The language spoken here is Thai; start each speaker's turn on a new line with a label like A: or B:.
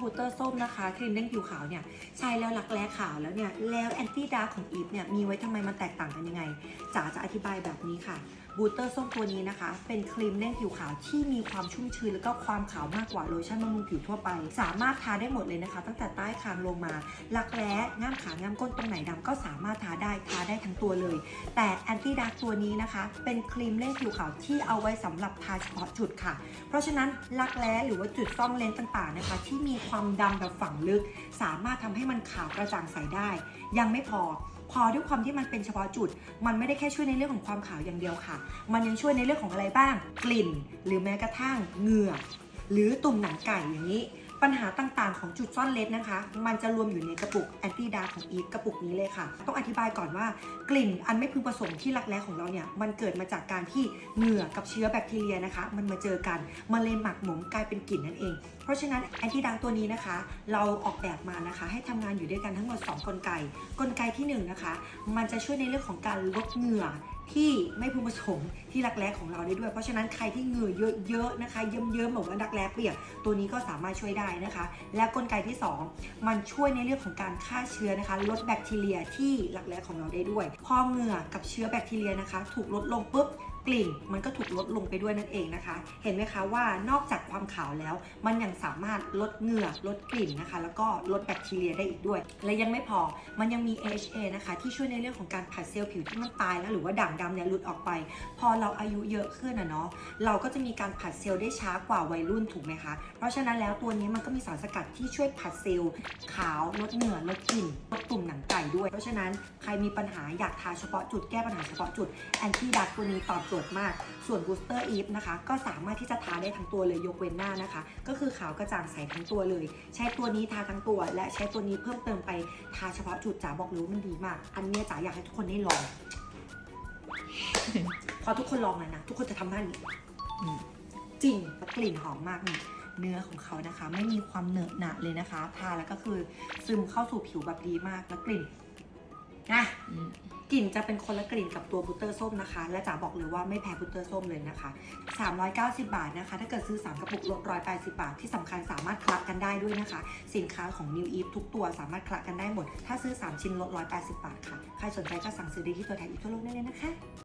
A: บูเตอร์ส้มนะคะครีมเด้งผิวขาวเนี่ยใช้แล้วรักแร้ขาวแล้วเนี่ยแล้วแอนตี้ดาร์ของอีฟเนี่ยมีไว้ทำไมมันแตกต่างกันยังไงจ๋าจะอธิบายแบบนี้ค่ะ บูเตอร์ส้มตัวนี้นะคะ เป็นครีมเด้งผิวขาวที่มีความชุ่มชื้นแล้วก็ความขาวมากกว่าโลชั่นบำรุงผิวทั่วไป สามารถทาได้หมดเลยนะคะ ตั้งแต่ใต้คางลงมารักแร้ง่ามขาง่ามก้นตรงไหนดำก็สามารถทาได้ทาได้ทั้งตัวเลย แต่แอนตี้ดาร์กตัวนี้นะคะ เป็นครีมเร่งผิวขาวที่เอาไว้สำหรับทาเฉพาะจุดค่ะ เพราะฉะนั้นรักแร้หรือว่าจุดซ่องเลนส์ต่างๆนะคะ ที่มีความดำแบบฝังลึก สามารถทำให้มันขาวกระจ่างใสได้ ยังไม่พอ พอด้วยความที่มันเป็นเฉพาะจุด มันไม่ได้แค่ช่วยในเรื่องของความขาวอย่างเดียวค่ะ มันยังช่วยในเรื่องของอะไรบ้าง กลิ่น หรือแม้กระทั่งเหงื่อหรือตุ่มหนังไก่อย่างนี้ ปัญหาต่างๆ ของจุดซ่อนเลนนะคะ มันจะรวมอยู่ในกระปุกแอนตี้ดาร์ของอีฟกระปุกนี้เลยค่ะ ต้องอธิบายก่อนว่ากลิ่นอันไม่พึงประสงค์ที่รักแร้ของเราเนี่ย มันเกิดมาจากการที่เหงื่อกับเชื้อแบคทีเรียนะคะ มันมาเจอกัน มันเลยหมักหมมกลายเป็นกลิ่นนั่นเอง เพราะฉะนั้นแอนตี้ดาร์ตัวนี้นะคะ เราออกแบบมานะคะ ให้ทำงานอยู่ด้วยกันทั้งหมด 2 กลไก กลไกที่1นะคะ มันจะช่วยในเรื่องของการลดเหงื่อ ที่ไม่พึงประสงค์ที่รักแร้ของเราได้ด้วย เพราะฉะนั้นใครที่เหงื่อเยอะๆนะคะเยิ้มๆแบบว่ารักแร้เปียกตัวนี้ก็สามารถช่วยได้นะคะ และกลไกที่ 2 มันช่วยในเรื่องของการฆ่าเชื้อนะคะ ลดแบคทีเรียที่รักแร้ของเราได้ด้วย พอเหงื่อกับเชื้อแบคทีเรียนะคะ ถูกลดลงปุ๊บ กลิ่นมันก็ถูกลดลงไปด้วยนั่นเองนะคะ เห็นไหมคะว่านอกจากความขาวแล้ว มันยังสามารถลดเหงื่อลดกลิ่นนะคะ แล้วก็ลดแบคทีเรียได้อีกด้วย และยังไม่พอมันยังมี AHA นะคะ ที่ช่วยในเรื่องของการผัดเซลล์ผิวที่มันตายแล้วหรือว่าด่างดำเนี่ยหลุดออกไป พอเราอายุเยอะขึ้นอะเนาะเราก็จะมีการผัดเซลล์ได้ช้ากว่าวัยรุ่นถูกไหมคะ เพราะฉะนั้นแล้วตัวนี้มันก็มีสารสกัดที่ช่วยผัดเซลล์ขาวลดเหงื่อลดกลิ่นลดตุ่มหนังไก่ ด้วย เพราะฉะนั้นใครมีปัญหาอยากทาเฉพาะจุดแก้ปัญหาเฉพาะจุดแอนตี้ดักตัวนี้ตอบโจทย์มาก ส่วนบูสเตอร์อีฟนะคะ ก็สามารถที่จะทาได้ทั้งตัวเลยยกเว้นหน้านะคะ ก็คือขาวกระจ่างใสทั้งตัวเลย ใช้ตัวนี้ทาทั้งตัว และใช้ตัวนี้เพิ่มเติมไปทาเฉพาะจุดจ๋าบอกเลยว่ามันดีมาก อันเนี้ยจ๋าอยากให้ทุกคนได้ลอง พอทุกคนลองเลยนะทุกคนจะทำหน้านี้อืมจริงแล้วกลิ่นหอมมากนี่เนื้อของเขานะคะ ไม่มีความเหนอะหนะเลยนะคะ ทาแล้วก็คือซึมเข้าสู่ผิวแบบดีมากแล้วกลิ่น นะกลิ่นจะเป็นคนละกลิ่นกับตัวบุตเตอร์ส้มนะคะ และจ๋าบอกเลยว่าไม่แพ้บุตเตอร์ส้มเลยนะคะ 390 บาทนะคะ ถ้าเกิดซื้อ 3 กระปุกลด180 บาท ที่สำคัญสามารถคลักกันได้ด้วยนะคะ สินค้าของ New Eve ทุกตัวสามารถคลักกันได้หมด ถ้าซื้อ 3 ชิ้นลด180 บาทค่ะ ใครสนใจก็สั่งซื้อได้ที่ตัวแทนอีกทั่วโลกได้เลยนะคะ